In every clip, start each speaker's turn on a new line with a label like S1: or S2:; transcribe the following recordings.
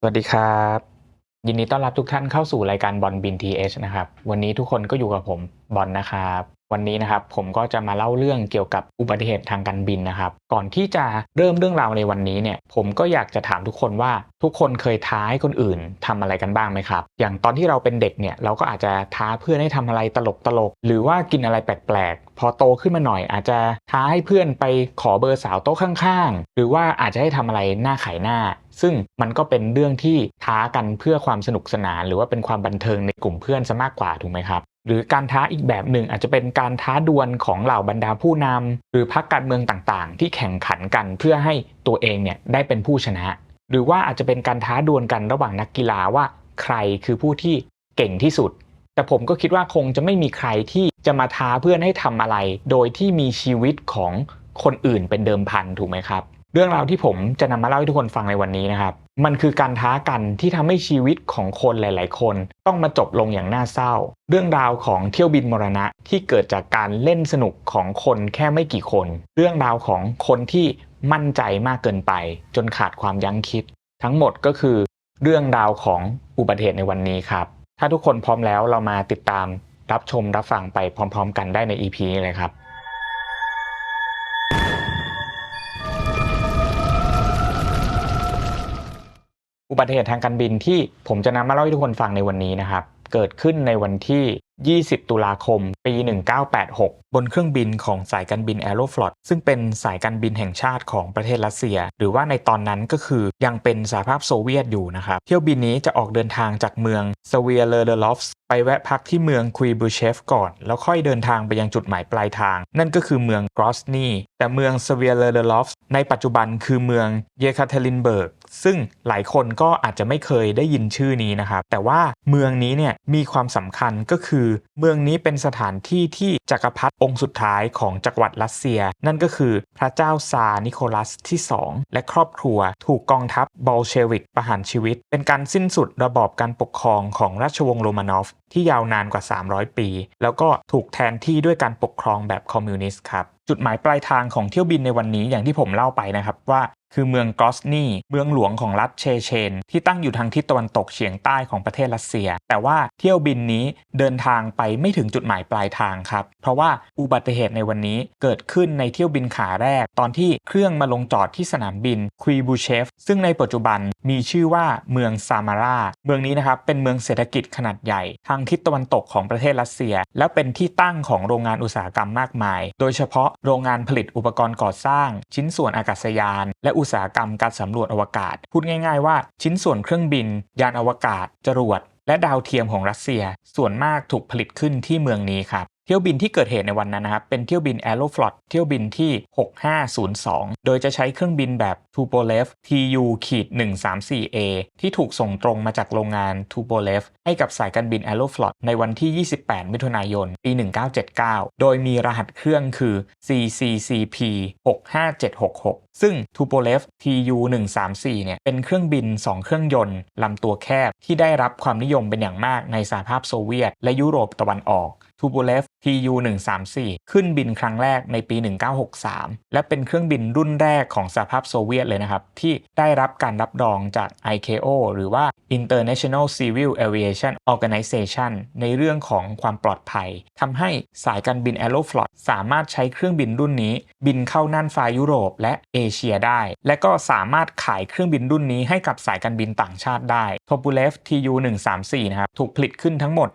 S1: สวัสดีครับ ยินดีต้อนรับทุกท่านเข้าสู่รายการบอลบินทีเอชนะครับ วันนี้ทุกคนก็อยู่กับผมบอลนะครับ วันนี้นะครับผมก็จะมาเล่าเรื่องเกี่ยวกับอุบัติเหตุทางการบินนะครับ ก่อนที่จะเริ่มเรื่องราวในวันนี้เนี่ย ผมก็อยากจะถามทุกคนว่าทุกคนเคยท้าให้คนอื่นทำอะไรกันบ้างไหมครับ อย่างตอนที่เราเป็นเด็กเนี่ยเราก็อาจจะท้าเพื่อนให้ทำอะไรตลกตลกๆหรือว่ากินอะไรแปลกๆ พอโตขึ้นมาหน่อย อาจจะท้าให้เพื่อนไปขอเบอร์สาวโต๊ะข้างๆ หรือว่าอาจจะให้ทำอะไรหน้าขายหน้า ซึ่งมันก็เป็นเรื่องที่ท้ากันเพื่อความสนุกสนาน หรือว่าเป็นความบันเทิงในกลุ่มเพื่อนซะมากกว่าถูกไหมครับหรือการท้าอีกแบบหนึ่งอาจจะเป็นการท้าดวลของเหล่าบรรดาผู้นำหรือพรรคการเมืองต่างๆ ที่แข่งขันกันเพื่อให้ตัวเองเนี่ยได้เป็นผู้ชนะ หรือว่าอาจจะเป็นการท้าดวลกันระหว่างนักกีฬาว่าใครคือผู้ที่เก่งที่สุด แต่ผมก็คิดว่าคงจะไม่มีใครที่จะมาท้าเพื่อนให้ทำอะไร โดยที่มีชีวิตของคนอื่นเป็นเดิมพันถูกไหมครับ เรื่องราวที่ผมจะนำมาเล่าให้ทุกคนฟังในวันนี้นะครับ มันคือการท้ากันที่ทำให้ชีวิตของคนหลาย ๆ คน ต้องมาจบลงอย่างน่าเศร้า เรื่องราวของเที่ยวบินมรณะที่เกิดจากการเล่นสนุกของคนแค่ไม่กี่คน เรื่องราวของคนที่มั่นใจมากเกินไป จนขาดความยั้งคิด ทั้งหมดก็คือ เรื่องราวของอุบัติเหตุในวันนี้ครับ ถ้าทุกคนพร้อมแล้วเรามาติดตามรับชมรับฟังไปพร้อม ๆ กันได้ใน EP นี้เลยครับ อุบัติเหตุทางการบินที่ผมจะนำมาเล่าให้ทุกคนฟังในวันนี้นะครับ เกิดขึ้นในวันที่ 20 ตุลาคม ปี 1986 บนเครื่องบินของสายการบิน Aeroflot ซึ่งเป็นสายการบินแห่งชาติของประเทศรัสเซีย หรือว่าในตอนนั้นก็คือยังเป็นสหภาพโซเวียตอยู่นะครับ เที่ยวบินนี้จะออกเดินทางจากเมืองสเวียเลอร์ลอฟส์ไปแวะพักที่เมืองคุยบูเชฟก่อน แล้วค่อยเดินทางไปยังจุดหมายปลายทาง นั่นก็คือเมืองกรอสนีแต่เมืองสเวียเลอร์ลอฟส์ในปัจจุบันคือเมืองเยคาเทรินเบิร์ก ซึ่งหลายคนก็อาจจะไม่เคยได้ยินชื่อนี้นะครับ แต่ว่าเมืองนี้เนี่ยมีความสำคัญก็คือ เมืองนี้เป็นสถานที่ที่จักรพรรดิองค์สุดท้ายของจักรวรรดิรัสเซีย นั่นก็คือพระเจ้าซาร์นิโคลัสที่ 2 และครอบครัว ถูกกองทัพบอลเชวิกประหารชีวิต เป็นการสิ้นสุดระบอบการปกครองของราชวงศ์โรมานอฟที่ยาวนานกว่า 300 ปี แล้วก็ถูกแทนที่ด้วยการปกครองแบบคอมมิวนิสต์ครับจุดหมายปลายทางของเที่ยวบินในวันนี้อย่างที่ผมเล่าไปนะครับว่า คือเมืองกรอสนีเมืองหลวงของรัฐเชเชน ที่ตั้งอยู่ทางทิศตะวันตกเฉียงใต้ของประเทศรัสเซีย แต่ว่าเที่ยวบินนี้เดินทางไปไม่ถึงจุดหมายปลายทางครับ เพราะว่าอุบัติเหตุในวันนี้เกิดขึ้นในเที่ยวบินขาแรก ตอนที่เครื่องมาลงจอดที่สนามบินคุยบูเชฟซึ่งในปัจจุบันมีชื่อว่าเมืองซามาราเมืองนี้นะครับเป็นเมืองเศรษฐกิจขนาดใหญ่ ทางทิศตะวันตกของประเทศรัสเซีย และเป็นที่ตั้งของโรงงานอุตสาหกรรมมากมาย โดยเฉพาะโรงงานผลิตอุปกรณ์ก่อสร้าง ชิ้นส่วนอากาศยาน และอุตสาหกรรมการสำรวจอวกาศ พูดง่ายๆว่าชิ้นส่วนเครื่องบิน ยานอวกาศ จรวด และดาวเทียมของรัสเซีย ส่วนมากถูกผลิตขึ้นที่เมืองนี้ครับ เที่ยวบินที่เกิดเหตุในวันนั้นนะครับ เป็นเที่ยวบิน Aeroflot เที่ยวบินที่ 6502 โดยจะใช้เครื่องบินแบบ Tupolev TU ขีด 134A ที่ถูกส่งตรงมาจากโรงงาน Tupolev ให้กับสายการบิน Aeroflot ในวันที่ 28 มิถุนายน ปี 1979 โดยมีรหัสเครื่องคือ CCCP 65766 ซึ่ง Tupolev TU 134 เนี่ยเป็นเครื่องบิน 2 เครื่องยนต์ลำตัวแคบที่ได้รับความนิยมเป็นอย่างมากในสหภาพโซเวียต และยุโรปตะวันออก ทูบูเลฟ TU 134ขึ้นบินครั้งแรกในปี 1963 และเป็นเครื่องบินรุ่นแรกของสหภาพโซเวียตเลยนะครับ ที่ได้รับการรับรองจาก ICAO หรือว่า International Civil Aviation Organization ในเรื่องของความปลอดภัยทำให้สายการบิน Aeroflot สามารถใช้เครื่องบินรุ่นนี้ บินเข้าน่านฟ้ายุโรปและเอเชียได้ และก็สามารถขายเครื่องบินรุ่นนี้ให้กับสายการบินต่างชาติได้ t o p u l e v TU 134นะครับถูกผลิตขึ้นทั้งหมด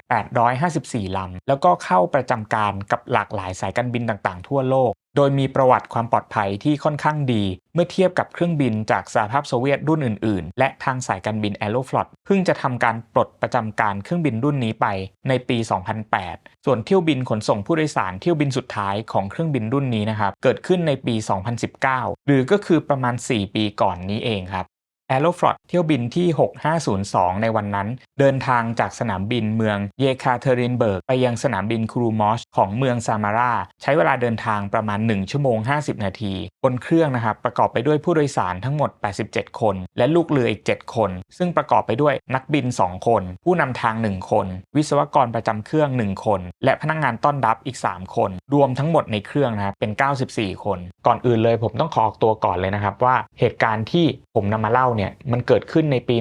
S1: 854ลำแล้วก็เข้าประจำการกับหลากหลายสายการบินต่างๆ ทั่วโลก โดยมีประวัติความปลอดภัยที่ค่อนข้างดี เมื่อเทียบกับเครื่องบินจากสหภาพโซเวียตรุ่นอื่น ๆ และทางสายการบิน Aeroflot เพิ่งจะทำการปลดประจำการเครื่องบินรุ่นนี้ไปในปี 2008 ส่วนเที่ยวบินขนส่งผู้โดยสารเที่ยวบินสุดท้ายของเครื่องบินรุ่นนี้นะครับเกิดขึ้นในปี 2019 หรือก็คือประมาณ 4 ปีก่อนนี้เองครับ Aeroflot เที่ยวบินที่ 6502 ในวันนั้น เดินทางจากสนามบินเมืองเยคาเทรินเบิร์ก ไปยังสนามบินครูมอชของเมืองซามารา ใช้เวลาเดินทางประมาณ 1 ชั่วโมง 50 นาที บนเครื่องนะครับ ประกอบไปด้วยผู้โดยสารทั้งหมด 87 คน และลูกเรืออีก 7 คน ซึ่งประกอบไปด้วยนักบิน 2 คน ผู้นำทาง 1 คน วิศวกรประจำเครื่อง 1 คน และพนักงงานต้อนรับอีก 3 คน รวมทั้งหมดในเครื่องนะครับเป็น 94 คน ก่อนอื่นเลยผมต้องขอออกตัวก่อนเลยนะครับว่าเหตุการณ์ที่ผมนำมาเล่าเนี่ยมันเกิดขึ้นในปี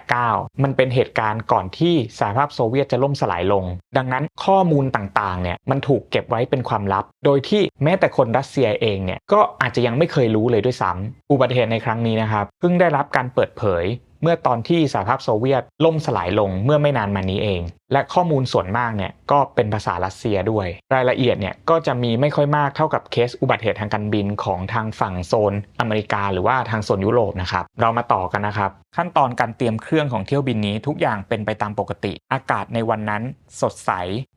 S1: 1989 มันเป็นเหตุการณ์ก่อนที่สหภาพโซเวียตจะล่มสลายลง ดังนั้นข้อมูลต่างๆเนี่ยมันถูกเก็บไว้เป็นความลับ โดยที่แม้แต่คนรัสเซียเองเนี่ยก็อาจจะยังไม่เคยรู้เลยด้วยซ้ำอุบัติเหตุในครั้งนี้นะครับเพิ่งได้รับการเปิดเผย เมื่อตอนที่สหภาพโซเวียตล่มสลายลงเมื่อไม่นานมานี้เอง และข้อมูลส่วนมากเนี่ยก็เป็นภาษารัสเซียด้วย รายละเอียดเนี่ยก็จะมีไม่ค่อยมากเท่ากับเคสอุบัติเหตุทางการบินของทางฝั่งโซนอเมริกา หรือว่าทางโซนยุโรปนะครับเรามาต่อกันนะครับ ขั้นตอนการเตรียมเครื่องของเที่ยวบินนี้ทุกอย่างเป็นไปตามปกติ อากาศในวันนั้นสดใส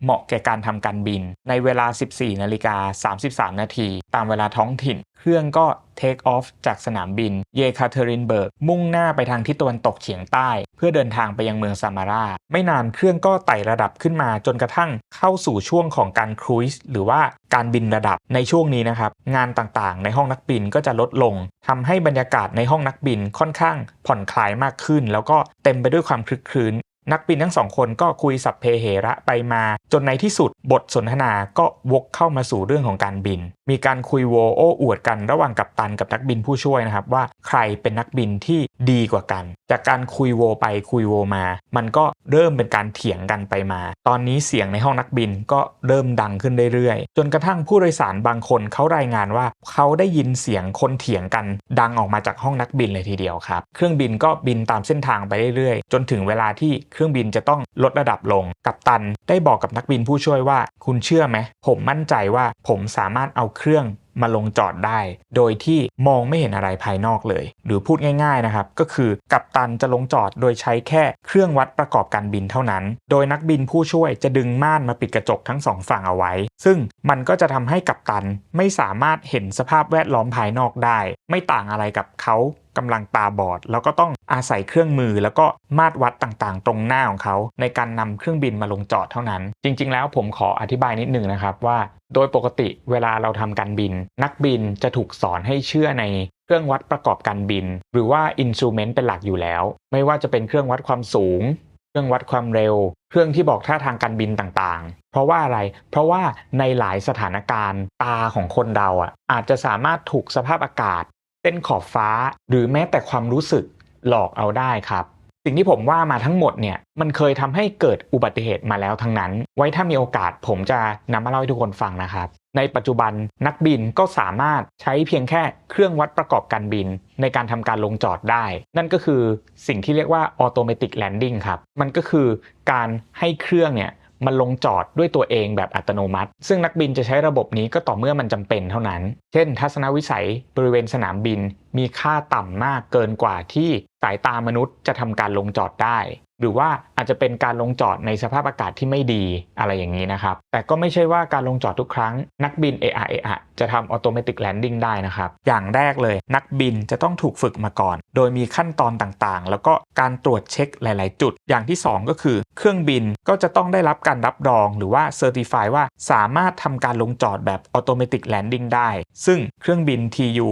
S1: เหมาะแก่การทำการบิน ในเวลา 14นาฬิกา33นาทีตามเวลาท้องถิ่น เครื่องก็เทคออฟจากสนามบินเยคาเทรินเบิร์กมุ่งหน้าไปทางทิศตะวันตกเฉียงใต้ เพื่อเดินทางไปยังเมืองซามารา ไม่นานเครื่องก็ไต่ระดับขึ้นมาจนกระทั่งเข้าสู่ช่วงของการครูซหรือว่าการบินระดับในช่วงนี้นะครับ งานต่างๆ ในห้องนักบินก็จะลดลงทำให้บรรยากาศในห้องนักบินค่อนข้างผ่อนคลายมากขึ้น แล้วก็เต็มไปด้วยความคลึกครื้นนักบินทั้งสองคนก็คุยสัพเพเหระไปมาจนในที่สุดบทสนทนาก็วกเข้ามาสู่เรื่องของการบิน มีการคุยโวโอ้อวดกันระหว่างกัปตันกับนักบินผู้ช่วยนะครับว่าใครเป็นนักบินที่ดีกว่ากัน จากการคุยโวไปคุยโวมา มันก็เริ่มเป็นการเถียงกันไปมา ตอนนี้เสียงในห้องนักบินก็เริ่มดังขึ้นเรื่อยๆ จนกระทั่งผู้โดยสารบางคนเขารายงานว่าเขาได้ยินเสียงคนเถียงกัน ดังออกมาจากห้องนักบินเลยทีเดียวครับ เครื่องบินก็บินตามเส้นทางไปเรื่อยๆ จนถึงเวลาที่เครื่องบินจะต้องลดระดับลง กัปตันได้บอกกับนักบินผู้ช่วยว่า คุณเชื่อไหม ผมมั่นใจว่าผมสามารถเอาเครื่องมาลงจอดได้ โดยที่มองไม่เห็นอะไรภายนอกเลย หรือพูดง่ายๆนะครับ ก็คือกัปตันจะลงจอดโดยใช้แค่เครื่องวัดประกอบการบินเท่านั้น โดยนักบินผู้ช่วยจะดึงม่านมาปิดกระจกทั้งสองฝั่งเอาไว้ ซึ่งมันก็จะทำให้กัปตันไม่สามารถเห็นสภาพแวดล้อมภายนอกได้ ไม่ต่างอะไรกับเขากำลังตาบอด แล้วก็ต้องอาศัยเครื่องมือ แล้วก็มาตรวัดต่างๆ ตรงหน้าของเขา ในการนำเครื่องบินมาลงจอดเท่านั้น จริง ๆ แล้วผมขออธิบายนิดนึงนะครับว่า โดยปกติเวลาเราทำการบิน นักบินจะถูกสอนให้เชื่อในเครื่องวัดประกอบการบิน หรือว่าอินสูเมนต์เป็นหลักอยู่แล้ว ไม่ว่าจะเป็นเครื่องวัดความสูง เครื่องวัดความเร็ว เครื่องที่บอกท่าทางการบินต่างๆ เพราะว่าอะไร เพราะว่าในหลายสถานการณ์ตาของคนเราอะอาจจะสามารถถูกสภาพอากาศ ส้นขอบฟ้า หรือแม้แต่ความรู้สึกหลอกเอาได้ครับ สิ่งที่ผมว่ามาทั้งหมดเนี่ยมันเคยทำให้เกิดอุบัติเหตุมาแล้วทั้งนั้น ไว้ถ้ามีโอกาสผมจะนำมาเล่าให้ทุกคนฟังนะครับ ในปัจจุบันนักบินก็สามารถใช้เพียงแค่เครื่องวัดประกอบการบิน ในการทำการลงจอดได้ นั่นก็คือสิ่งที่เรียกว่า automatic landing ครับมันก็คือการให้เครื่องเนี่ย มันลงจอดด้วยตัวเองแบบอัตโนมัติ ซึ่งนักบินจะใช้ระบบนี้ก็ต่อเมื่อมันจำเป็นเท่านั้น เช่น ทัศนวิสัยบริเวณสนามบิน มีค่าต่ำมากเกินกว่าที่สายตามนุษย์จะทำการลงจอดได้ หรือว่าอาจจะเป็นการลงจอดในสภาพอากาศที่ไม่ดีอะไรอย่างนี้นะครับ แต่ก็ไม่ใช่ว่าการลงจอดทุกครั้ง นักบินเออเอจะทำออโตเมติกแลนดิ้งได้นะครับ อย่างแรกเลย นักบินจะต้องถูกฝึกมาก่อน โดยมีขั้นตอนต่างๆ แล้วก็การตรวจเช็คหลาย ๆ จุด อย่างที่ 2 ก็คือ เครื่องบินก็จะต้องได้รับการรับรอง หรือว่าเซอร์ติฟายว่าสามารถทำการลงจอดแบบออโตเมติกแลนดิ้งได้ ซึ่งเครื่องบิน TU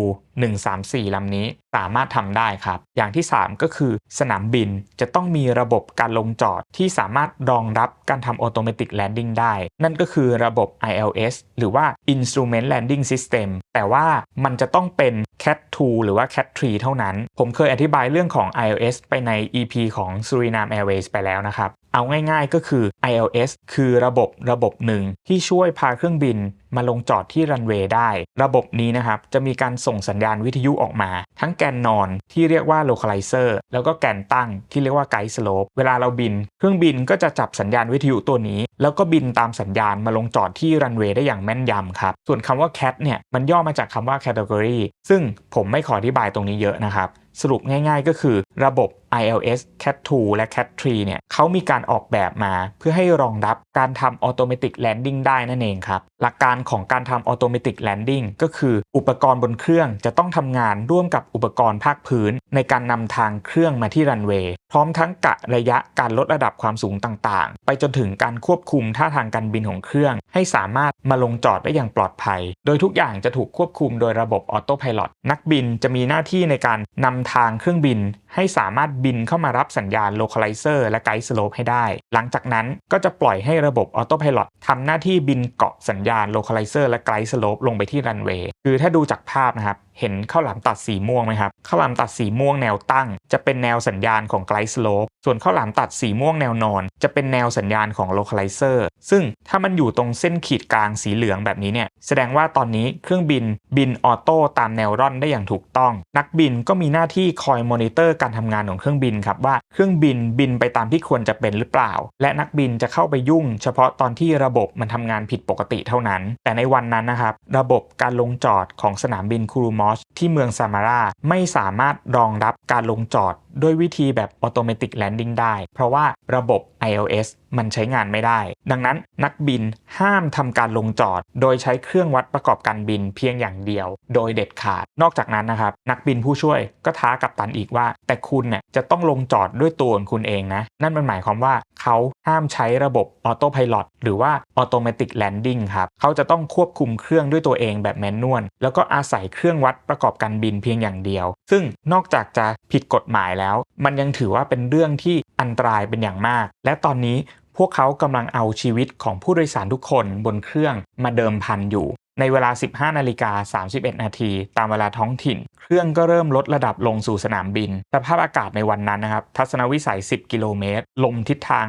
S1: 134 ลำนี้สามารถทำได้ครับ อย่างที่ 3 ก็คือ สนามบินจะต้องมีระบบการลงจอดที่สามารถรองรับการทำ Automatic Landing ได้ นั่นก็คือระบบ ILS หรือว่า Instrument Landing System แต่ว่ามันจะต้องเป็น Cat 2 หรือว่า Cat 3 เท่านั้น ผมเคยอธิบายเรื่องของ ILS ไปใน EP ของ Suriname Airways ไปแล้วนะครับ เอาง่ายๆก็คือ ILS คือระบบระบบหนึ่งที่ช่วยพาเครื่องบินมาลงจอดที่รันเวย์ได้ ระบบนี้นะครับจะมีการส่งสัญญาณวิทยุออกมา ทั้งแกนนอนที่เรียกว่า localizer แล้วก็แกนตั้งที่เรียกว่า guide slope เวลาเราบิน เครื่องบินก็จะจับสัญญาณวิทยุตัวนี้ แล้วก็บินตามสัญญาณมาลงจอดที่รันเวย์ได้อย่างแม่นยำครับ ส่วนคำว่า cat เนี่ยมันย่อมาจากคำว่า category ซึ่งผมไม่ขออธิบายตรงนี้เยอะนะครับ สรุปง่ายๆ ก็คือระบบ ILS Cat 2 และ Cat 3เนี่ยเขามีการออกแบบมาเพื่อให้รองรับการทำ Automatic Landing ได้นั่นเองครับ หลักการของการทำ Automatic Landing ก็คืออุปกรณ์บนเครื่องจะต้องทำงานร่วมกับอุปกรณ์ภาคพื้น ในการนำทางเครื่องมาที่รันเวย์พร้อมทั้งกะระยะการลดระดับความสูงต่างๆ ไปจนถึงการควบคุมท่าทางการบินของเครื่อง ให้สามารถมาลงจอดได้อย่างปลอดภัย โดยทุกอย่างจะถูกควบคุมโดยระบบออโต้พายロนักบินจะมีหน้าที่ในการนำทางเครื่องบิน ให้สามารถบินเข้ามารับสัญญาณ localizer และ guide slope ให้ได้ หลังจากนั้นก็จะปล่อยให้ระบบ autopilot ทำหน้าที่บินเกาะสัญญาณ localizer และ guide slope ลงไปที่รันเวย์คือถ้าดูจากภาพนะครับ เห็นข้าวหลามตัดสีม่วงไหมครับข้าวหลามตัดสีม่วงแนวตั้ง จะเป็นแนวสัญญาณของไกด์สโลปส่วนข้าวหลามตัดสีม่วงแนวนอน จะเป็นแนวสัญญาณของโลคาลิเซอร์ซึ่งถ้ามันอยู่ตรงเส้นขีดกลางสีเหลืองแบบนี้เนี่ยแสดงว่าตอนนี้เครื่องบินบินออโต้ตามแนวร่อนได้อย่างถูกต้อง นักบินก็มีหน้าที่คอยมอนิเตอร์การทำงานของเครื่องบินครับว่าเครื่องบินบินไปตามที่ควรจะเป็นหรือเปล่า และนักบินจะเข้าไปยุ่ง เฉพาะตอนที่ระบบมันทำงานผิดปกติเท่านั้น แต่ในวันนั้นนะครับระบบการลงจอดของสนามบินคูรูมอสที่เมืองซามาราไม่สามารถรองรับการลงจอดด้วยวิธีแบบออโตเมติกแลนดิ้งได้ เพราะว่าระบบ iOS มันใช้งานไม่ได้ ดังนั้นนักบินห้ามทำการลงจอด โดยใช้เครื่องวัดประกอบการบินเพียงอย่างเดียว โดยเด็ดขาด นอกจากนั้นนะครับ นักบินผู้ช่วยก็ท้ากับตันอีกว่า แต่คุณเนี่ยจะต้องลงจอดด้วยตัวของคุณเองนะ นั่นมันหมายความว่าเขาห้ามใช้ระบบออโต้พายロหรือว่าออโตเมติกแลนดิ้งครับเขาจะต้องควบคุมเครื่องด้วยตัวเองแบบแมนนวลแล้วก็อาศัยเครื่องวัดประกอบการบินเพียงอย่างเดียว ซึ่งนอกจากจะผิดกฎหมายแล้ว มันยังถือว่าเป็นเรื่องที่อันตรายเป็นอย่างมากและตอนนี้พวกเขากำลังเอาชีวิตของผู้โดยสารทุกคนบนเครื่องมาเดิมพันอยู่ ในเวลา 15 นาฬิกา 31 นาที ตามเวลาท้องถิ่น เครื่องก็เริ่มลดระดับลงสู่สนามบิน สภาพอากาศในวันนั้นนะครับ ทัศนวิสัย 10 กิโลเมตร ลมทิศทาง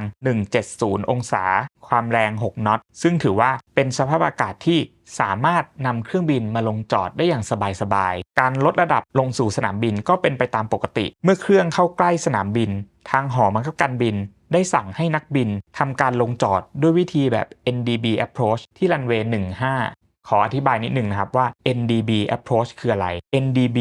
S1: 170 องศา ความแรง 6 น็อต ซึ่งถือว่าเป็นสภาพอากาศที่สามารถนำเครื่องบินมาลงจอดได้อย่างสบายๆ การลดระดับลงสู่สนามบินก็เป็นไปตามปกติ เมื่อเครื่องเข้าใกล้สนามบิน ทางหอบังคับการบิน ได้สั่งให้นักบินทำการลงจอดด้วยวิธีแบบ NDB approach ที่รันเวย์15ขออธิบายนิดหนึ่งนะครับว่า NDB approach คืออะไร NDB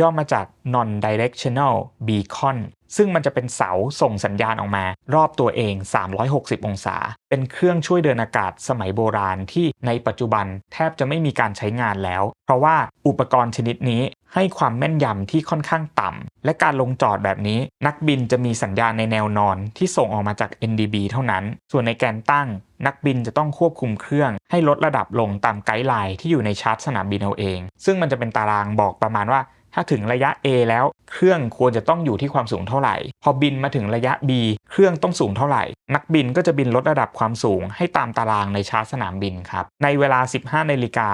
S1: ย่อมาจาก non directional beacon ซึ่งมันจะเป็นเสาส่งสัญญาณออกมา รอบตัวเอง 360 องศา เป็นเครื่องช่วยเดินอากาศสมัยโบราณที่ในปัจจุบันแทบจะไม่มีการใช้งานแล้ว เพราะว่าอุปกรณ์ชนิดนี้ ให้ความแม่นยำที่ค่อนข้างต่ำ และการลงจอดแบบนี้ นักบินจะมีสัญญาณในแนวนอนที่ส่งออกมาจาก NDB เท่านั้น ส่วนในแกนตั้ง นักบินจะต้องควบคุมเครื่อง ให้ลดระดับลงตามไกด์ไลน์ที่อยู่ในชาร์ตสนามบินเอาเอง ซึ่งมันจะเป็นตารางบอกประมาณว่า ถ้าถึงระยะ A แล้วเครื่องควรจะต้องอยู่ที่ความสูงเท่าไหร่ พอบินมาถึงระยะ B เครื่องต้องสูงเท่าไหร่ นักบินก็จะบินลดระดับความสูงให้ตามตารางในชาร์ตสนามบินครับ ในเวลา 15นาฬิกา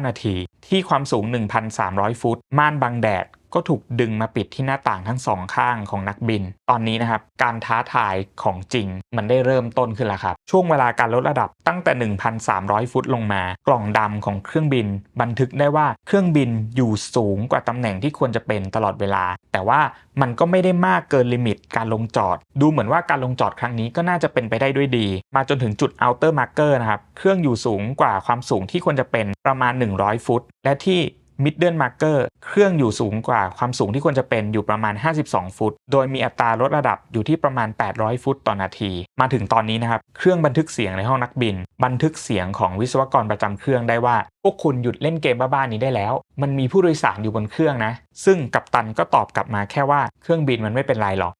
S1: 49 นาที ที่ความสูง 1,300 ฟุต ม่านบังแดด ก็ถูกดึงมาปิดที่หน้าต่างทั้งสองข้างของนักบิน ตอนนี้นะครับ การท้าทายของจริงมันได้เริ่มต้นขึ้นแล้วครับ ช่วงเวลาการลดระดับตั้งแต่ 1,300 ฟุตลงมา กล่องดำของเครื่องบิน บันทึกได้ว่าเครื่องบินอยู่สูงกว่าตำแหน่งที่ควรจะเป็นตลอดเวลา แต่ว่ามันก็ไม่ได้มากเกินลิมิตการลงจอด ดูเหมือนว่าการลงจอดครั้งนี้ก็น่าจะเป็นไปได้ด้วยดี มาจนถึงจุด outer marker นะครับ เครื่องอยู่สูงกว่าความสูงที่ควรจะเป็นประมาณ 100 ฟุต และที่ middle marker เครื่องอยู่สูงกว่าความสูงที่ควรจะเป็นอยู่ประมาณ 52 ฟุต โดยมีอัตราลดระดับอยู่ที่ประมาณ 800 ฟุตต่อนาที มาถึงตอนนี้นะครับ เครื่องบันทึกเสียงในห้องนักบิน บันทึกเสียงของวิศวกรประจำเครื่องได้ว่า พวกคุณหยุดเล่นเกมบ้าๆนี้ได้แล้ว มันมีผู้โดยสารอยู่บนเครื่องนะ ซึ่งกัปตันก็ตอบกลับมาแค่ว่าเครื่องบินมันไม่เป็นไรหรอก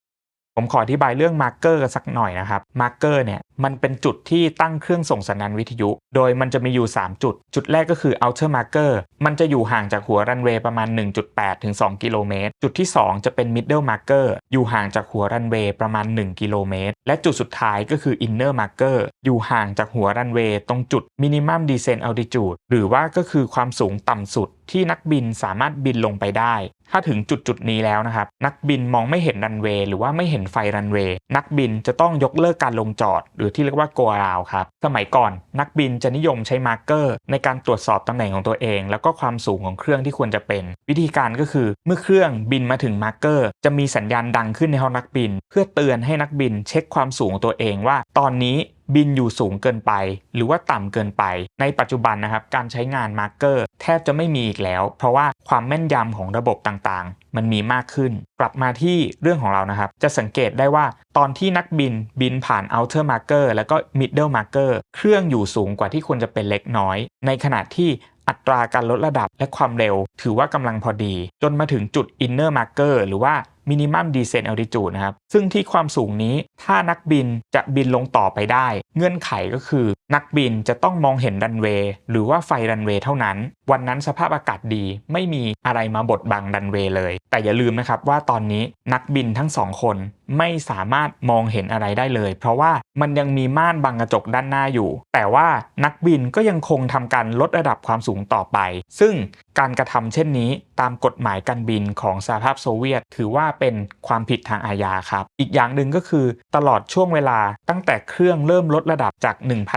S1: ผมขออธิบายเรื่องมาร์เกอร์สักหน่อยนะครับ มาร์เกอร์เนี่ย มันเป็นจุดที่ตั้งเครื่องส่งสัญญาณวิทยุ โดยมันจะมีอยู่ 3 จุด จุดแรกก็คือ outer marker มันจะอยู่ห่างจากหัวรันเวย์ประมาณ 1.8 ถึง 2 กิโลเมตร จุดที่ 2 จะเป็น middle marker อยู่ห่างจากหัวรันเวย์ประมาณ 1 กิโลเมตร และจุดสุดท้ายก็คือ inner marker อยู่ห่างจากหัวรันเวย์ตรงจุด minimum descent altitude หรือว่าก็คือความสูงต่ำสุดที่นักบินสามารถบินลงไปได้ ถ้าถึงจุดจุดนี้แล้วนะครับ นักบินมองไม่เห็นรันเวย์หรือว่าไม่เห็นไฟรันเวย์ นักบินจะต้องยกเลิกการลงจอดหรือที่เรียกว่าโกราวครับ สมัยก่อนนักบินจะนิยมใช้มาร์กเกอร์ ในการตรวจสอบตำแหน่งของตัวเอง แล้วก็ความสูงของเครื่องที่ควรจะเป็น วิธีการก็คือเมื่อเครื่องบินมาถึงมาร์กเกอร์ จะมีสัญญาณดังขึ้นในห้องนักบิน เพื่อเตือนให้นักบินเช็คความสูงของตัวเองว่า ตอนนี้ บินอยู่สูงเกินไป หรือว่าต่ำเกินไป ในปัจจุบันนะครับการใช้งานมาร์กเกอร์แทบจะไม่มีอีกแล้ว เพราะว่าความแม่นยำของระบบต่างๆ มันมีมากขึ้น กลับมาที่เรื่องของเรานะครับ จะสังเกตได้ว่าตอนที่นักบินบินผ่าน outer marker แล้วก็ middle marker เครื่องอยู่สูงกว่าที่ควรจะเป็นเล็กน้อย ในขณะที่อัตราการลดระดับและความเร็ว ถือว่ากำลังพอดี จนมาถึงจุด inner marker หรือว่า minimum descent altitude นะครับ ซึ่งที่ความสูงนี้ถ้านักบินจะบินลงต่อไปได้ เงื่อนไขก็คือ นักบินจะต้องมองเห็นรันเวย์หรือว่าไฟรันเวย์เท่านั้น วันนั้นสภาพอากาศดีไม่มีอะไรมาบดบังดันเวย์เลย แต่อย่าลืมนะครับว่าตอนนี้นักบินทั้งสองคนไม่สามารถมองเห็นอะไรได้เลย เพราะว่ามันยังมีม่านบังกระจกด้านหน้าอยู่ แต่ว่านักบินก็ยังคงทำการลดระดับความสูงต่อไป ซึ่งการกระทำเช่นนี้ตามกฎหมายการบินของสหภาพโซเวียต ถือว่าเป็นความผิดทางอาญาครับ อีกอย่างหนึ่งก็คือตลอดช่วงเวลาตั้งแต่เครื่องเริ่มลดระดับจาก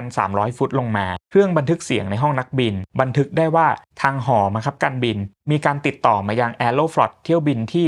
S1: 1,300 ฟุตลงมา เครื่องบันทึกเสียงในห้องนักบิน บันทึกได้ว่าทางหอมาครับการบิน มีการติดต่อมายัง Aeroflot เที่ยวบินที่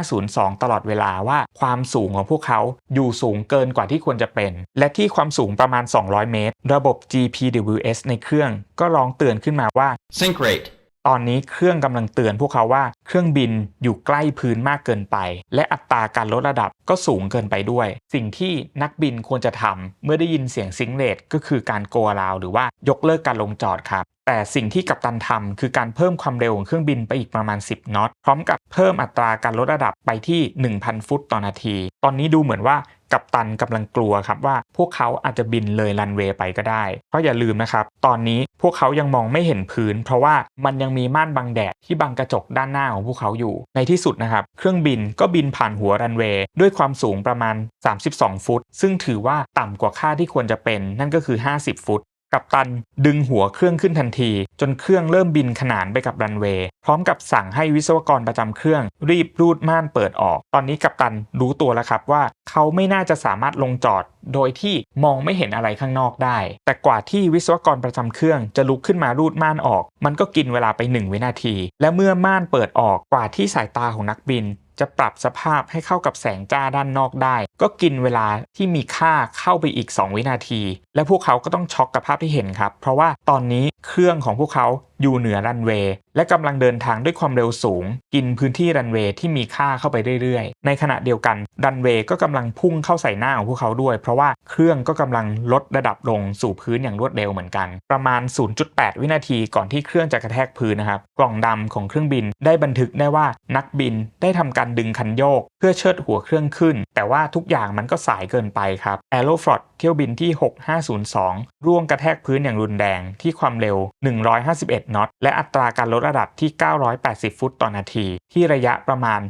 S1: 6502 ตลอดเวลาว่าความสูงของพวกเขาอยู่สูงเกินกว่าที่ควรจะเป็น และที่ความสูงประมาณ 200 เมตร ระบบ GPWS ในเครื่องก็ร้องเตือนขึ้นมาว่า
S2: Sync rate.
S1: ตอนนี้เครื่องกำลังเตือนพวกเขาว่าเครื่องบินอยู่ใกล้พื้นมากเกินไป และอัตราการลดระดับก็สูงเกินไปด้วย สิ่งที่นักบินควรจะทำเมื่อได้ยินเสียงซิงเลตก็คือการโกลาวหรือว่ายกเลิกการลงจอดครับ แต่สิ่งที่กัปตันทำคือการเพิ่มความเร็วของเครื่องบินไปอีกประมาณ 10น็อตพร้อมกับเพิ่มอัตราการลดระดับไปที่ 1,000 ฟุตต่อนาที ตอนนี้ดูเหมือนว่า กัปตันกำลังกลัวครับว่าพวกเขาอาจจะบินเลยรันเวย์ไปก็ได้ เพราะอย่าลืมนะครับตอนนี้พวกเขายังมองไม่เห็นพื้น เพราะว่ามันยังมีม่านบังแดดที่บังกระจกด้านหน้าของพวกเขาอยู่ ในที่สุดนะครับเครื่องบินก็บินผ่านหัวรันเวย์ด้วยความสูงประมาณ 32 ฟุต ซึ่งถือว่าต่ำกว่าค่าที่ควรจะเป็น นั่นก็คือ 50 ฟุต กัปตันดึงหัวเครื่องขึ้นทันที จนเครื่องเริ่มบินขนานไปกับรันเวย์พร้อมกับสั่งให้วิศวกรประจำเครื่อง รีบรูดม่านเปิดออก ตอนนี้กัปตันรู้ตัวแล้วครับว่า เขาไม่น่าจะสามารถลงจอด โดยที่มองไม่เห็นอะไรข้างนอกได้ แต่กว่าที่วิศวกรประจำเครื่องจะลุกขึ้นมารูดม่านออก มันก็กินเวลาไป 1 วินาที และเมื่อม่านเปิดออกกว่าที่สายตาของนักบิน จะปรับสภาพให้เข้ากับแสงจ้าด้านนอกได้ ก็กินเวลาที่มีค่าเข้าไปอีก 2 วินาที และพวกเขาก็ต้องช็อกกับภาพที่เห็นครับ เพราะว่าตอนนี้เครื่องของพวกเขาอยู่เหนือรันเวย์และกำลังเดินทางด้วยความเร็วสูง กินพื้นที่รันเวย์ที่มีค่าเข้าไปเรื่อยๆ ในขณะเดียวกันรันเวย์ก็กำลังพุ่งเข้าใส่หน้าของพวกเขาด้วย เพราะว่าเครื่องก็กำลังลดระดับลงสู่พื้นอย่างรวดเร็วเหมือนกัน ประมาณ 0.8 วินาทีก่อนที่เครื่องจะกระแทกพื้นนะครับ กล่องดำของเครื่องบินได้บันทึกได้ว่านักบินได้ทำการดึงคันโยก เพื่อเชิดหัวเครื่องขึ้น แต่ว่าทุกอย่างมันก็สายเกินไปครับ Aeroflot เที่ยวบินที่ 6502 ร่วงกระแทกพื้นอย่างรุนแรงที่ความเร็ว 151น็อตและอัตราการลดระดับที่ 980 ฟุตต่อนาที ที่ระยะประมาณ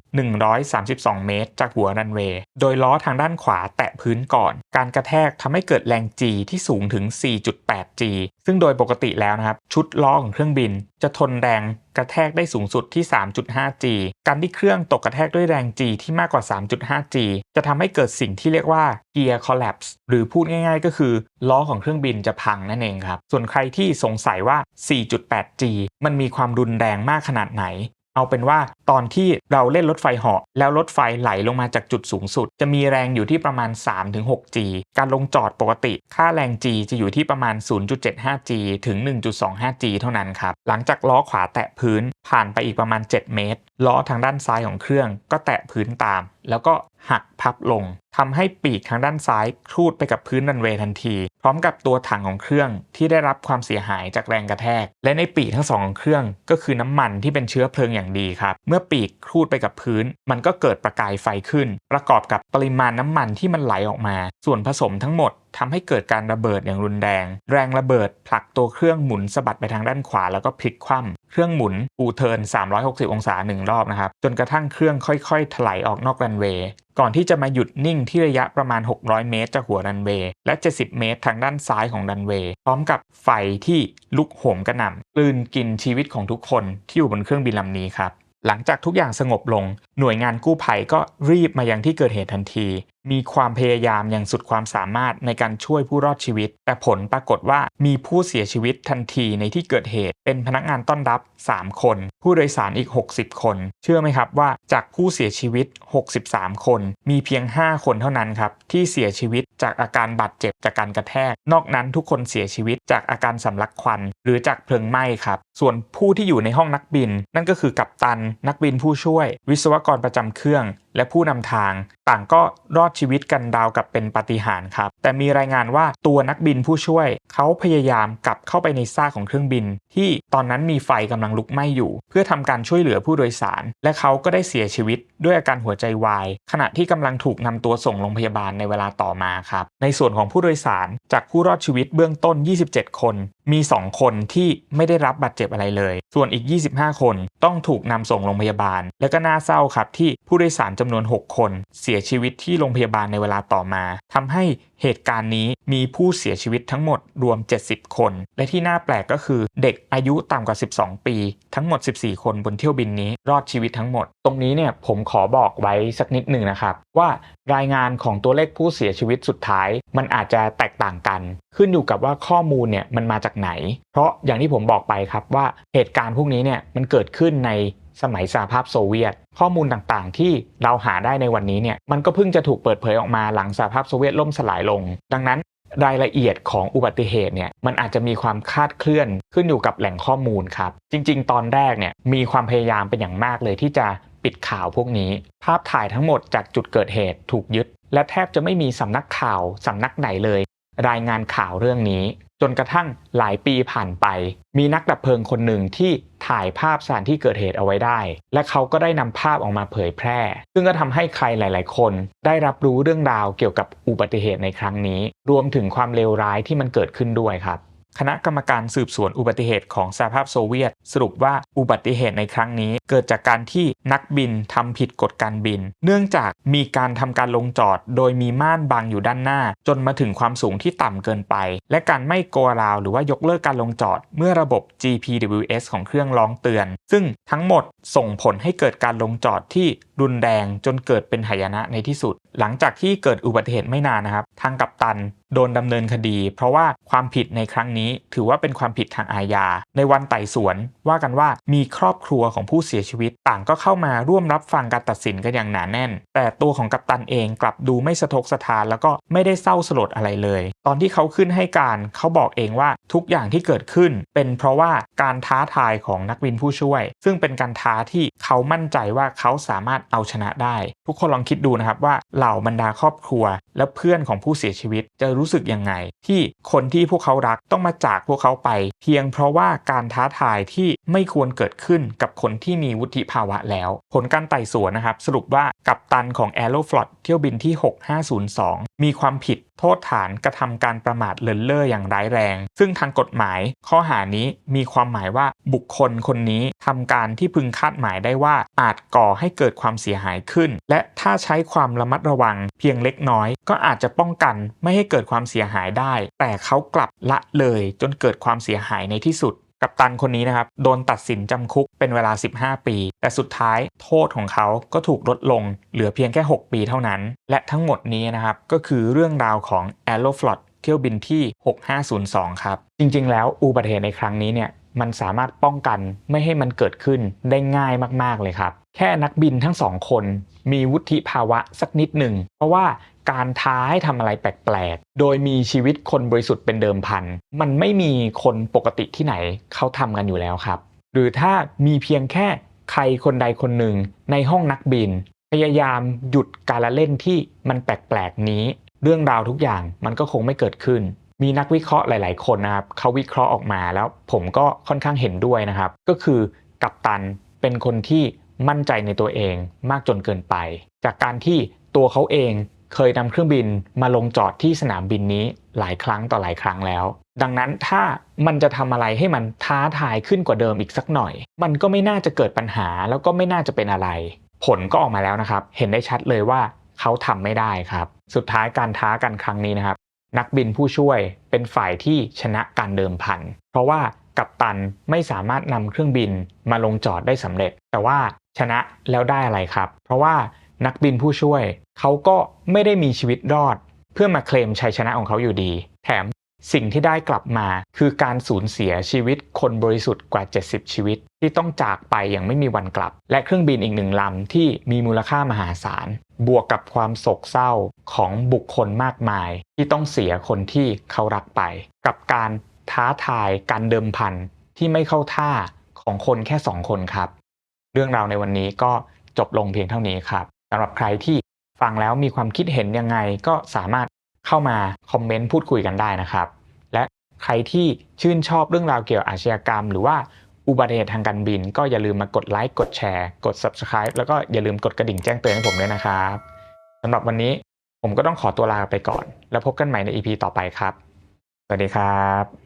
S1: 132 เมตร จากหัวรันเวย์ โดยล้อทางด้านขวาแตะพื้นก่อน การกระแทกทำให้เกิดแรง G ที่สูงถึง 4.8 G ซึ่งโดยปกติแล้วนะครับ ชุดล้อของเครื่องบินจะทนแรงกระแทกได้สูงสุดที่ 3.5 G การที่เครื่องตกกระแทกด้วยแรง G ที่มากกว่า 3.5 G จะทำให้เกิดสิ่งที่เรียกว่า Gear Collapse หรือพูดง่ายๆ ก็คือล้อของเครื่องบินจะพังนั่นเองครับ ส่วนใครที่สงสัยว่า 4.8 G มันมีความรุนแรงมากขนาดไหน เอาเป็นว่าตอนที่เราเล่นรถไฟเหาะแล้วรถไฟไหลลงมาจากจุดสูงสุด จะมีแรงอยู่ที่ประมาณ 3-6 G การลงจอดปกติ ค่าแรง G จะอยู่ที่ประมาณ 0.75 G ถึง 1.25 G เท่านั้นครับ หลังจากล้อขวาแตะพื้นผ่านไปอีกประมาณ 7 เมตร ล้อทางด้านซ้ายของเครื่องก็แตะพื้นตาม แล้วก็ หักพับลงทำให้ปีกทางด้านซ้ายครูดไปกับพื้นรันเวย์ทันที พร้อมกับตัวถังของเครื่องที่ได้รับความเสียหายจากแรงกระแทก และในปีกทั้งสองของเครื่อง ก็คือน้ำมันที่เป็นเชื้อเพลิงอย่างดีครับ เมื่อปีกครูดไปกับพื้น มันก็เกิดประกายไฟขึ้น ประกอบกับปริมาณน้ำมันที่มันไหลออกมา ส่วนผสมทั้งหมด ทำให้เกิดการระเบิดอย่างรุนแรง แรงระเบิดผลักตัวเครื่องหมุนสะบัดไปทางด้านขวาแล้วก็พลิกคว่ำเครื่องหมุนปูเทิร์น 360 องศาหนึ่งรอบนะครับ จนกระทั่งเครื่องค่อยๆ ถลายออกนอกรันเวย์ก่อนที่จะมาหยุดนิ่งที่ระยะประมาณ 600 เมตรจากหัวรันเวย์และ 70 เมตรทางด้านซ้ายของรันเวย์พร้อมกับไฟที่ลุกโหมกระหน่ำกลืนกินชีวิตของทุกคนที่อยู่บนเครื่องบินลำนี้ครับหลังจากทุกอย่างสงบลง หน่วยงานกู้ภัยก็รีบมายังที่เกิดเหตุทันที มีความพยายามอย่างสุดความสามารถในการช่วยผู้รอดชีวิต แต่ผลปรากฏว่ามีผู้เสียชีวิตทันทีในที่เกิดเหตุ เป็นพนักงานต้อนรับ 3 คน ผู้โดยสารอีก 60 คน เชื่อไหมครับว่าจากผู้เสียชีวิต 63 คน มีเพียง 5 คนเท่านั้นครับ ที่เสียชีวิตจากอาการบาดเจ็บจากการกระแทก นอกนั้นทุกคนเสียชีวิตจากอาการสำลักควัน หรือจากเพลิงไหม้ครับ ส่วนผู้ที่อยู่ในห้องนักบิน นั่นก็คือกัปตัน นักบินผู้ช่วย วิศวกรประจำเครื่อง และผู้นำทาง ต่างก็รอดชีวิตกันดาวกับเป็นปาฏิหาริย์ครับ แต่มีรายงานว่าตัวนักบินผู้ช่วย เขาพยายามกลับเข้าไปในซากของเครื่องบิน ที่ตอนนั้นมีไฟกำลังลุกไหม้อยู่ เพื่อทำการช่วยเหลือผู้โดยสาร และเขาก็ได้เสียชีวิตด้วยอาการหัวใจวาย ขณะที่กำลังถูกนำตัวส่งโรงพยาบาลในเวลาต่อมาครับในส่วนของผู้โดยสารจากผู้รอดชีวิตเบื้องต้น 27 คนมี 2 คนที่ไม่ได้รับบาดเจ็บอะไรเลย ส่วนอีก 25 คนต้องถูกนำส่งโรงพยาบาล และก็น่าเศร้าครับที่ผู้โดยสารจำนวน 6 คน เสียชีวิตที่โรงพยาบาลในเวลาต่อมาทำให้เหตุการณ์นี้มีผู้เสียชีวิตทั้งหมดรวม 70 คน และที่น่าแปลกก็คือเด็กอายุต่ำกว่า 12 ปี ทั้งหมด 14 คนบนเที่ยวบินนี้รอดชีวิตทั้งหมด ตรงนี้เนี่ยผมขอบอกไว้สักนิดหนึ่งนะครับว่ารายงานของตัวเลขผู้เสียชีวิตสุดท้าย มันอาจจะแตกต่างกัน ขึ้นอยู่กับว่าข้อมูลเนี่ยมันมาจากไหน เพราะอย่างที่ผมบอกไปครับว่าเหตุการณ์พวกนี้เนี่ยมันเกิดขึ้นใน สมัยสหภาพโซเวียต ข้อมูลต่างๆ ที่เราหาได้ในวันนี้เนี่ยมันก็เพิ่งจะถูกเปิดเผยออกมาหลังสหภาพโซเวียตล่มสลายลง ดังนั้นรายละเอียดของอุบัติเหตุเนี่ยมันอาจจะมีความคาดเคลื่อนขึ้นอยู่กับแหล่งข้อมูลครับ จริง ๆ ตอนแรกเนี่ยมีความพยายามเป็นอย่างมากเลยที่จะปิดข่าวพวกนี้ ภาพถ่ายทั้งหมดจากจุดเกิดเหตุถูกยึด และแทบจะไม่มีสำนักข่าวสำนักไหนเลย รายงานข่าวเรื่องนี้ จนกระทั่งหลายปีผ่านไป มีนักดับเพลิงคนหนึ่งที่ถ่ายภาพสถานที่เกิดเหตุเอาไว้ได้ และเขาก็ได้นำภาพออกมาเผยแพร่ ซึ่งก็ทำให้ใครหลาย ๆ คน ได้รับรู้เรื่องราวเกี่ยวกับอุบัติเหตุในครั้งนี้ รวมถึงความเลวร้ายที่มันเกิดขึ้นด้วยครับ คณะกรรมการสืบสวนอุบัติเหตุของสหภาพโซเวียต สรุปว่าอุบัติเหตุในครั้งนี้ เกิดจากการที่นักบินทำผิดกฎการบิน เนื่องจากมีการทำการลงจอด โดยมีม่านบังอยู่ด้านหน้า จนมาถึงความสูงที่ต่ำเกินไป และการไม่โกราวหรือว่ายกเลิกการลงจอด เมื่อระบบ GPWS ของเครื่องร้องเตือน ซึ่งทั้งหมดส่งผลให้เกิดการลงจอดที่รุนแรงจนเกิดเป็นหายนะในที่สุด หลังจากที่เกิดอุบัติเหตุไม่นานนะครับทางกัปตันโดนดำเนินคดี เพราะว่าความผิดในครั้งนี้ถือว่าเป็นความผิดทางอาญา ในวันไต่สวน ว่ากันว่ามีครอบครัวของผู้เสียชีวิต ต่างก็เข้ามาร่วมรับฟังการตัดสินกันอย่างหนาแน่น แต่ตัวของกัปตันเองกลับดูไม่สะทกสะทานแล้วก็ไม่ได้เศร้าสลดอะไรเลย ตอนที่เขาขึ้นให้การเขาบอกเองว่าทุกอย่างที่เกิดขึ้น เป็นเพราะว่าการท้าทายของนักบินผู้ช่วย ซึ่งเป็นการท้าที่เขามั่นใจว่าเขาสามารถเอาชนะได้ ทุกคนลองคิดดูนะครับว่าเหล่าบรรดาครอบครัว และเพื่อนของผู้เสียชีวิตจะรู้สึกยังไง ที่คนที่พวกเขารักต้องมาจากพวกเขาไป เพียงเพราะว่าการท้าทายที่ไม่ควรเกิดขึ้นกับคนที่มีวุฒิภาวะแล้ว ผลการไต่สวนนะครับ สรุปว่ากัปตันของ a e r o f l o t เที่ยวบินที่ 6502 มีความผิดโทษฐานกระทำการประมาทเลินเล่ออย่างร้ายแรง ซึ่งทางกฎหมายข้อหานี้มีความหมายว่าบุคคลคนนี้ทำการที่พึงคาดหมายได้ว่าอาจก่อให้เกิดความเสียหายขึ้น และถ้าใช้ความระมัดระระวังเพียงเล็กน้อย ก็อาจจะป้องกันไม่ให้เกิดความเสียหายได้ แต่เขากลับละเลยจนเกิดความเสียหายในที่สุด กัปตันคนนี้นะครับ โดนตัดสินจำคุกเป็นเวลา 15 ปี แต่สุดท้ายโทษของเขาก็ถูกลดลง เหลือเพียงแค่ 6 ปีเท่านั้น และทั้งหมดนี้นะครับก็คือเรื่องราวของ a e r o f l o t เที่ยวบินที่ 6502 ครับ จริงๆ แล้วอุบัติเหตุในครั้งนี้เนี่ย มันสามารถป้องกันไม่ให้มันเกิดขึ้นได้ง่ายมากๆเลยครับ แค่นักบินทั้งสองคนมีวุฒิภาวะสักนิดหนึ่ง เพราะว่าการท้าให้ทำอะไรแปลกๆ โดยมีชีวิตคนบริสุทธิ์เป็นเดิมพัน มันไม่มีคนปกติที่ไหนเขาทำกันอยู่แล้วครับ หรือถ้ามีเพียงแค่ใครคนใดคนหนึ่งในห้องนักบิน พยายามหยุดการละเล่นที่มันแปลกๆนี้ เรื่องราวทุกอย่างมันก็คงไม่เกิดขึ้น มีนักวิเคราะห์หลาย ๆ คนนะครับเขาวิเคราะห์ออกมาแล้วผมก็ค่อนข้างเห็นด้วยนะครับ ก็คือกัปตันเป็นคนที่มั่นใจในตัวเองมากจนเกินไป จากการที่ตัวเขาเองเคยนำเครื่องบินมาลงจอดที่สนามบินนี้หลายครั้งต่อหลายครั้งแล้ว ดังนั้นถ้ามันจะทำอะไรให้มันท้าทายขึ้นกว่าเดิมอีกสักหน่อย มันก็ไม่น่าจะเกิดปัญหาแล้วก็ไม่น่าจะเป็นอะไร ผลก็ออกมาแล้วนะครับ เห็นได้ชัดเลยว่าเขาทำไม่ได้ครับ สุดท้ายการท้ากันครั้งนี้นะครับ นักบินผู้ช่วยเป็นฝ่ายที่ชนะการเดิมพัน เพราะว่ากัปตันไม่สามารถนำเครื่องบินมาลงจอดได้สำเร็จ แต่ว่าชนะแล้วได้อะไรครับ เพราะว่านักบินผู้ช่วยเขาก็ไม่ได้มีชีวิตรอด เพื่อมาเคลมชัยชนะของเขาอยู่ดี แถม สิ่งที่ได้กลับมาคือการสูญเสียชีวิตคนบริสุทธิ์กว่า 70 ชีวิต ที่ต้องจากไปอย่างไม่มีวันกลับ และเครื่องบินอีกหนึ่งลำที่มีมูลค่ามหาศาล บวกกับความโศกเศร้าของบุคคลมากมาย ที่ต้องเสียคนที่เขารักไป กับการท้าทายการเดิมพันที่ไม่เข้าท่าของคนแค่สองคนครับ เรื่องราวในวันนี้ก็จบลงเพียงเท่านี้ครับสำหรับใครที่ฟังแล้วมีความคิดเห็นยังไงก็สามารถ เข้ามาคอมเมนต์พูดคุยกันได้นะครับ และใครที่ชื่นชอบเรื่องราวเกี่ยวกับอาชญากรรม หรือว่าอุบัติเหตุทางการบิน ก็อย่าลืมมากดไลค์กดแชร์กด Subscribe แล้วก็อย่าลืมกดกระดิ่งแจ้งเตือนให้ผมด้วยนะครับสำหรับวันนี้ผมก็ต้องขอตัวลาไปก่อน แล้วพบกันใหม่ใน EP ต่อไปครับ สวัสดีครับ